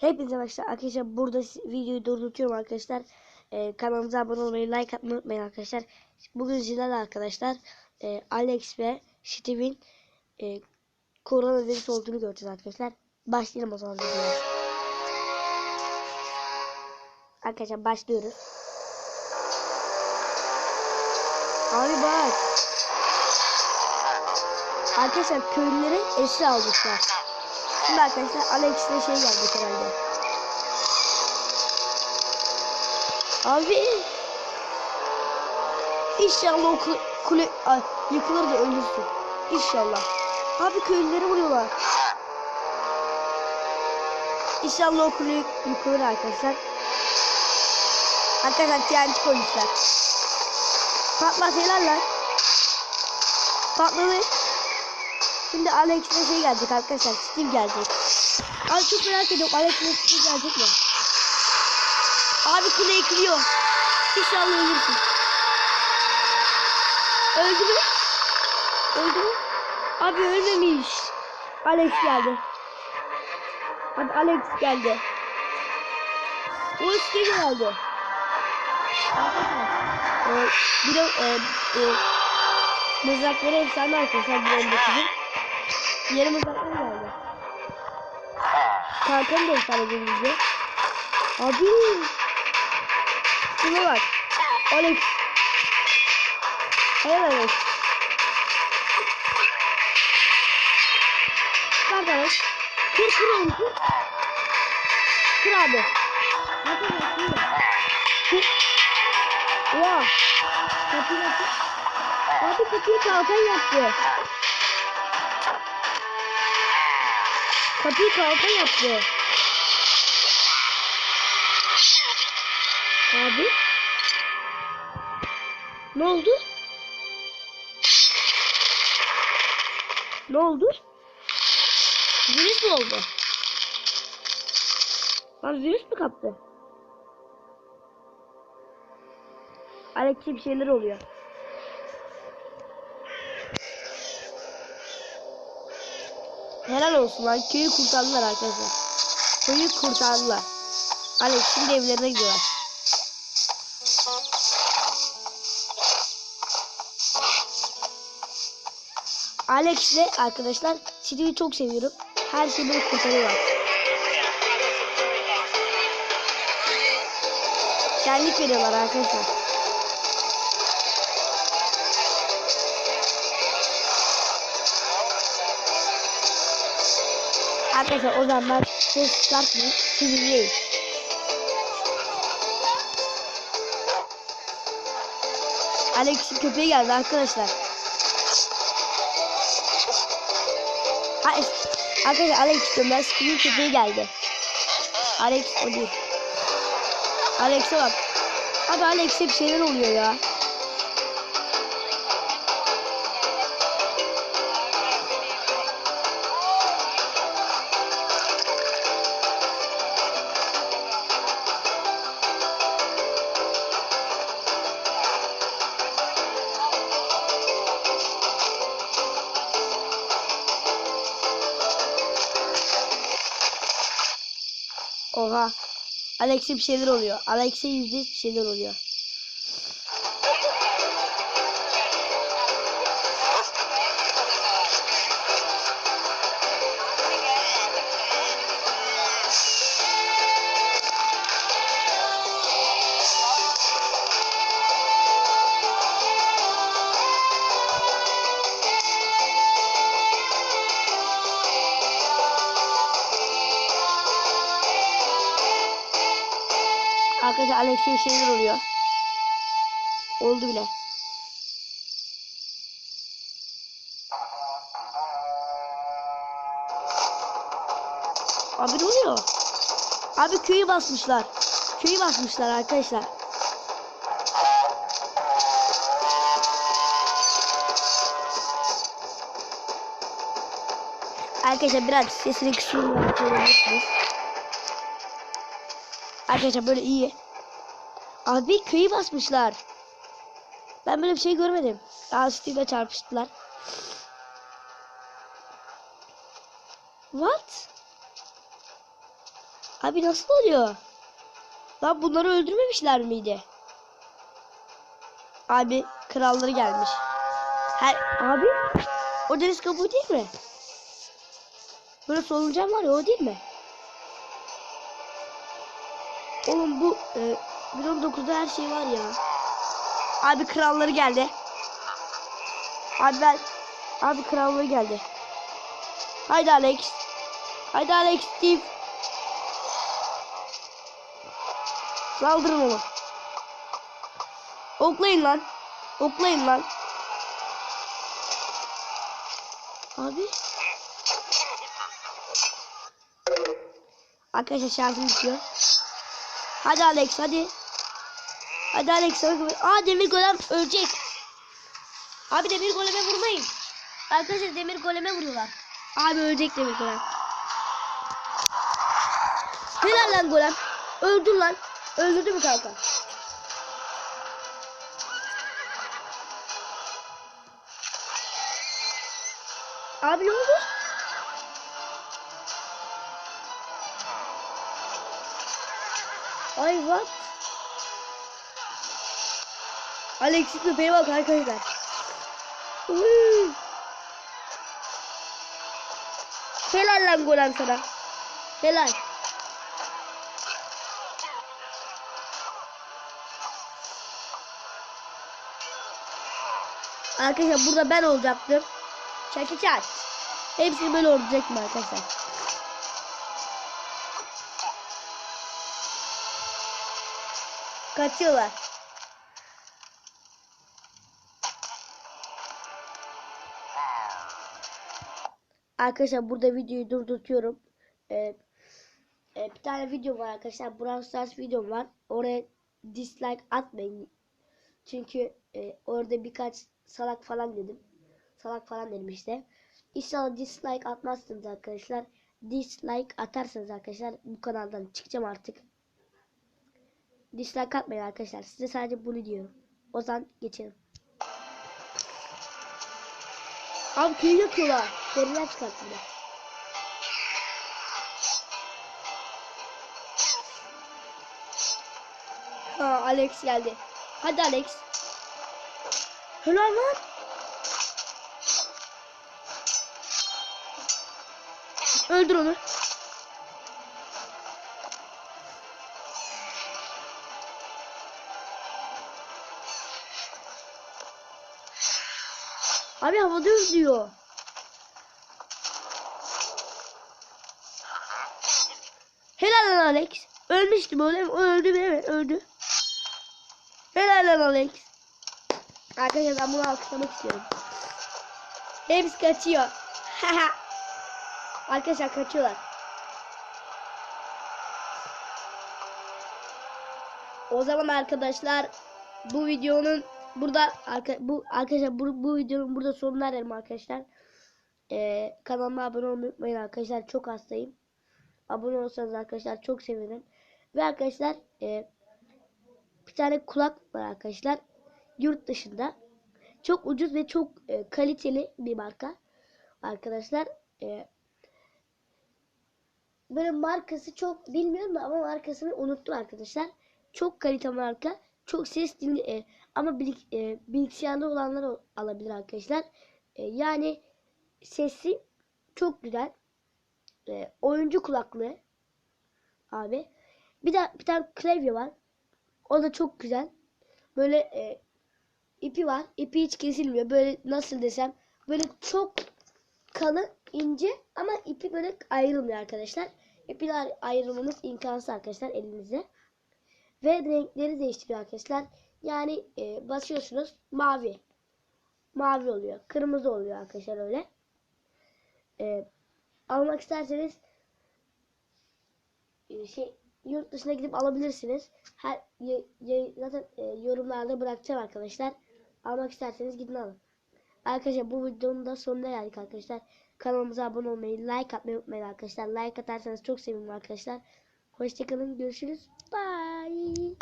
Hepinize başlar. Arkadaşlar burada videoyu durduruyorum arkadaşlar. Ee, kanalımıza abone olmayı, like atmayı unutmayın arkadaşlar. Bugün sizlerle arkadaşlar e, Alex ve Steve'in e, koronavirüs olduğunu göreceğiz arkadaşlar. Başlayalım o zaman. Arkadaşlar başlıyoruz. Abi bak. Arkadaşlar köylüleri esir almışlar. Şimdi arkadaşlar Alex'le şey geldik herhalde. Abi. İnşallah o kule, yıkılır da ölürsün. İnşallah. Abi köylüleri vuruyorlar. İnşallah o kule yıkılır arkadaşlar. Arkadaşlar TNT koymuşlar. Patlat helal lan. Patladı. Şimdi Alex ve şey gelecek arkadaşlar. Steve gelecek. Abi çok merak ediyorum Alex ve gelecek mi? Abi kuleyi kırıyor. İnşallah ölürsün. Öldü mü? Öldü mü? Abi ölmemiş. Alex geldi. Abi Alex geldi. O işte geldi. Ee, bir de e, e, mızrakları efsane arkadaşlar bu 19'un. Yarım uzaktan geldi. Kalkan da ifade edildi. Abi. Şuna bak. Alex. Helal Alex. Bak Alex. Kır kır onu kır. Kır abi. Nasıl kır? Kır. Ya. Kapıyı yaptı. Abi kapıyı kalkan yaptı. Kapıyı kalkan yaptı. Abi. Ne oldu? Ne oldu? Virüs mü oldu? Lan virüs mü kaptı? Alex'e bir şeyler oluyor. Helal olsun lan köyü kurtardılar arkadaşlar. Köyü kurtardılar. Alex şimdi evlerine gidiyorlar. Alex ile arkadaşlar Steve'i çok seviyorum. Her şeyi böyle kurtarıyorlar. Şenlik veriyorlar arkadaşlar. Arkadaşlar o zaman ben ses çıkartmayayım. Siz izleyin. Alex'in köpeği geldi arkadaşlar. Ha, arkadaşlar Alex ben Steve'in köpeği geldi. Alex o değil. Alex'e bak. Abi Alex'e bir şeyler oluyor ya. Oha. Alex'e bir şeyler oluyor. Alex'e yüzde yüz bir şeyler oluyor. Arkadaşlar Alex'e bir şeyler oluyor. Oldu bile. Abi ne oluyor? Abi köyü basmışlar. Köyü basmışlar arkadaşlar. Arkadaşlar biraz sesini kısıyorum. Arkadaşlar böyle iyi. Abi köyü basmışlar. Ben böyle bir şey görmedim. Daha Steve'le çarpıştılar. What? Abi nasıl oluyor? Lan bunları öldürmemişler miydi? Abi kralları gelmiş. Her abi o deniz kabuğu değil mi? Böyle solucan var ya o değil mi? Oğlum bu e, 1.19'da her şey var ya. Abi kralları geldi. Abi ben abi kralları geldi. Haydi Alex. Haydi Alex Steve. Saldırın onu. Oklayın lan. Oklayın lan. Abi. Arkadaşlar şarjım bitiyor. Hadi Alex hadi. Hadi Alex sana Aa demir golem ölecek. Abi demir goleme vurmayın. Arkadaşlar demir goleme vuruyorlar. Abi ölecek demir golem. Helal lan golem. Öldür lan. Öldürdü mü kanka? Abi ne oldu? Ay what? Alex'in köpeğe bak arkadaşlar. Helal lan golem sana. Helal. Arkadaşlar burada ben olacaktım. Çaki çat. Hepsi böyle olacak mı arkadaşlar? Kaçıyorlar. Arkadaşlar burada videoyu durduruyorum. Ee, e, bir tane video var arkadaşlar. Brawl Stars videom var. Oraya dislike atmayın. Çünkü e, orada birkaç salak falan dedim. Salak falan dedim işte. İnşallah dislike atmazsınız arkadaşlar. Dislike atarsanız arkadaşlar bu kanaldan çıkacağım artık. Dislike atmayın arkadaşlar. Size sadece bunu diyorum. O zaman geçelim. Abi köyü yakıyorlar. Deriler çıkarttılar. Ha Alex geldi. Hadi Alex. Helal lan. Öldür onu. Abi havada özlüyor. Helal lan Alex. Ölmüştü böyle mi? Öldü mi? Öldü. Helal lan Alex. Arkadaşlar ben bunu alkışlamak istiyorum. Hepsi kaçıyor. Arkadaşlar kaçıyorlar. O zaman arkadaşlar bu videonun burada arka, bu arkadaşlar bu, bu videonun burada sonuna erelim arkadaşlar. Ee, kanalıma abone olmayı unutmayın arkadaşlar. Çok hastayım. Abone olsanız arkadaşlar çok sevinirim. Ve arkadaşlar e, bir tane kulak var arkadaşlar. Yurt dışında. Çok ucuz ve çok e, kaliteli bir marka. Arkadaşlar e, böyle markası çok bilmiyorum ama markasını unuttum arkadaşlar. Çok kalite marka. Çok ses dinli e, ama bilik, e, bilgisayarlı olanlar o- alabilir arkadaşlar. E, yani sesi çok güzel. E, oyuncu kulaklığı abi. Bir de bir tane klavye var. O da çok güzel. Böyle e, ipi var. İpi hiç kesilmiyor. Böyle nasıl desem böyle çok kalın, ince ama ipi böyle ayrılmıyor arkadaşlar. İpi ay- ayrılmanız imkansız arkadaşlar elinizde. Ve renkleri değiştiriyor arkadaşlar. Yani e, basıyorsunuz mavi. Mavi oluyor. Kırmızı oluyor arkadaşlar öyle. E, almak isterseniz e, şey yurt dışına gidip alabilirsiniz. Her ya- ya- zaten e, yorumlarda bırakacağım arkadaşlar. Almak isterseniz gidin alın. Arkadaşlar bu videonun da sonuna geldik arkadaşlar. Kanalımıza abone olmayı, like atmayı unutmayın arkadaşlar. Like atarsanız çok sevinirim arkadaşlar. Hoşçakalın. Görüşürüz. Bye.